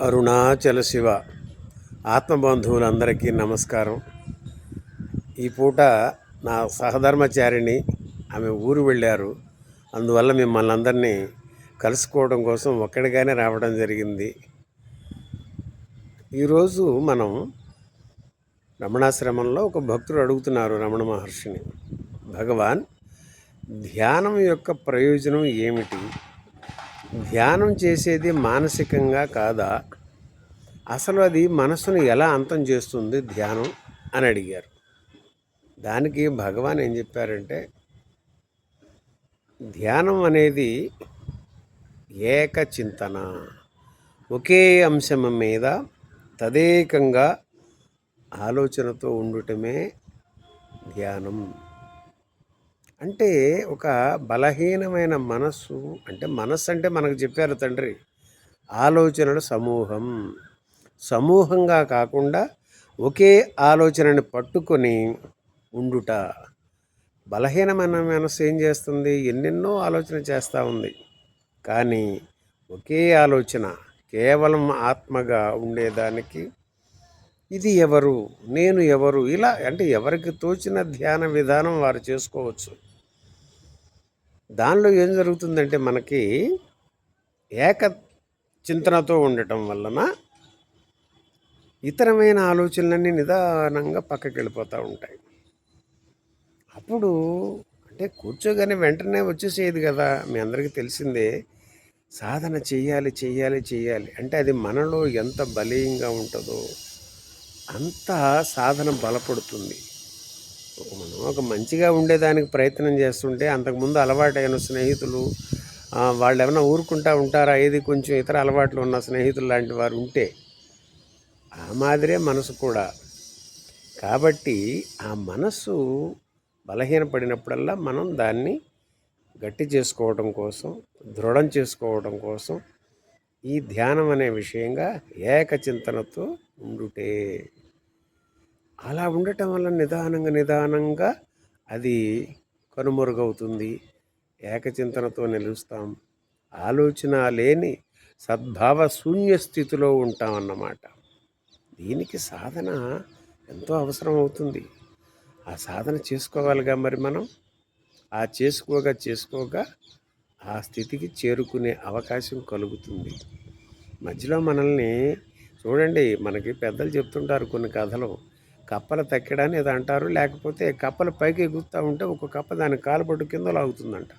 అరుణాచల శివ ఆత్మబంధువులందరికీ నమస్కారం. ఈ పూట నా సహధర్మచారిణి ఆమె ఊరు వెళ్ళారు. అందువల్ల మిమ్మల్ని అందరినీ కలుసుకోవడం కోసం ఒక్కడిగానే రావడం జరిగింది. ఈరోజు మనం రమణాశ్రమంలో ఒక భక్తుడు అడుగుతున్నారు రమణ మహర్షిని. భగవాన్ ధ్యానం యొక్క ప్రయోజనం ఏమిటి? ధ్యానం చేసేది మానసికంగా కాదా? అసలు అది మనసును ఎలా అంతం చేస్తుంది ధ్యానం అని అడిగారు. దానికి భగవాన్ ఏం చెప్పారంటే ధ్యానం అనేది ఏక చింతన. ఒకే అంశం మీద తదేకంగా ఆలోచనతో ఉండటమే ధ్యానం. అంటే ఒక బలహీనమైన మనస్సు అంటే మనస్సు అంటే మనకు చెప్పారు తండ్రి ఆలోచనల సమూహం. సమూహంగా కాకుండా ఒకే ఆలోచనని పట్టుకొని ఉండుట. బలహీనమైన మనస్సు ఏం చేస్తుంది? ఎన్నెన్నో ఆలోచన చేస్తూ ఉంది. కానీ ఒకే ఆలోచన కేవలం ఆత్మగా ఉండేదానికి ఇది ఎవరు? నేను ఎవరు? ఇలా అంటే ఎవరికి తోచిన ధ్యాన విధానం వారు చేసుకోవచ్చు. దానిలో ఏం జరుగుతుందంటే మనకి ఏక చింతనతో ఉండటం వలన ఇతరమైన ఆలోచనలన్నీ నిదానంగా పక్కకి వెళ్ళిపోతూ ఉంటాయి. అప్పుడు అంటే కూర్చోగానే వెంటనే వచ్చేసేది కదా మీ అందరికీ తెలిసిందే. సాధన చేయాలి చేయాలి చేయాలి. అంటే అది మనలో ఎంత బలీయంగా ఉంటుందో అంత సాధన బలపడుతుంది. మనం ఒక మంచిగా ఉండేదానికి ప్రయత్నం చేస్తుంటే అంతకుముందు అలవాటైన స్నేహితులు వాళ్ళు ఏమైనా ఊరుకుంటా ఉంటారా? ఏది కొంచెం ఇతర అలవాట్లు ఉన్న స్నేహితులు లాంటి వారు ఉంటే ఆ మాదిరే మనసు కూడా. కాబట్టి ఆ మనస్సు బలహీనపడినప్పుడల్లా మనం దాన్ని గట్టి చేసుకోవడం కోసం దృఢం చేసుకోవడం కోసం ఈ ధ్యానం అనే విషయంగా ఏకచింతనతో ఉండుటే అలా ఉండటం వల్ల నిదానంగా నిదానంగా అది కనుమరుగవుతుంది. ఏకచింతనతో నిలుస్తాం. ఆలోచన లేని సద్భావ శూన్య స్థితిలో ఉంటాం అన్నమాట. దీనికి సాధన ఎంతో అవసరం అవుతుంది. ఆ సాధన చేసుకోవాలిగా మరి మనం? ఆ చేసుకోగా చేసుకోగా ఆ స్థితికి చేరుకునే అవకాశం కలుగుతుంది. మధ్యలో మనల్ని చూడండి మనకి పెద్దలు చెప్తుంటారు కొన్ని కథలు. కప్పల తక్కడని ఏదో అంటారు లేకపోతే కప్పలు పైకి ఎగురుతూ ఉంటే ఒక కప్ప దాని కాలుపట్టు కింద లాగుతుందంట.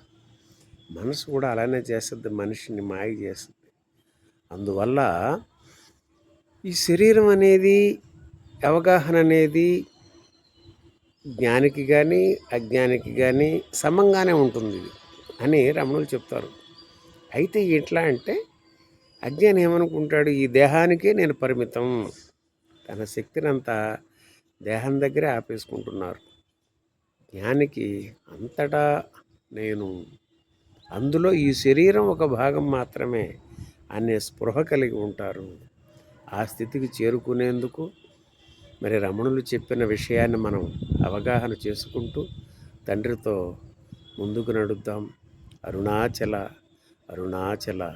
మనసు కూడా అలానే చేస్తుంది మనిషిని మాయ చేస్తుంది. అందువల్ల ఈ శరీరం అనేది అవగాహన అనేది జ్ఞానికి కానీ అజ్ఞానికి కానీ సమంగానే ఉంటుంది ఇది అని రమణులు చెప్తారు. అయితే ఎట్లా అంటే అజ్ఞాని ఏమనుకుంటాడు ఈ దేహానికే నేను పరిమితం తన శక్తినంతా దేహం దగ్గరే ఆపేసుకుంటున్నారు. జ్ఞానికి అంతటా నేను అందులో ఈ శరీరం ఒక భాగం మాత్రమే అనే స్పృహ కలిగి ఉంటారు. ఆ స్థితికి చేరుకునేందుకు మరి రమణులు చెప్పిన విషయాన్ని మనం అవగాహన చేసుకుంటూ తండ్రితో ముందుకు నడుద్దాం. అరుణాచల అరుణాచల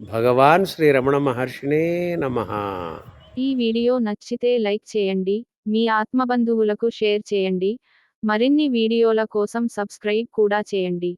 భగవాన్ శ్రీ రమణ మహర్షినే నమ. ఈ వీడియో నచ్చితే లైక్ చేయండి. మీ ఆత్మబంధువులకు షేర్ చేయండి. మరిన్ని వీడియోల కోసం సబ్స్క్రైబ్ కూడా చేయండి.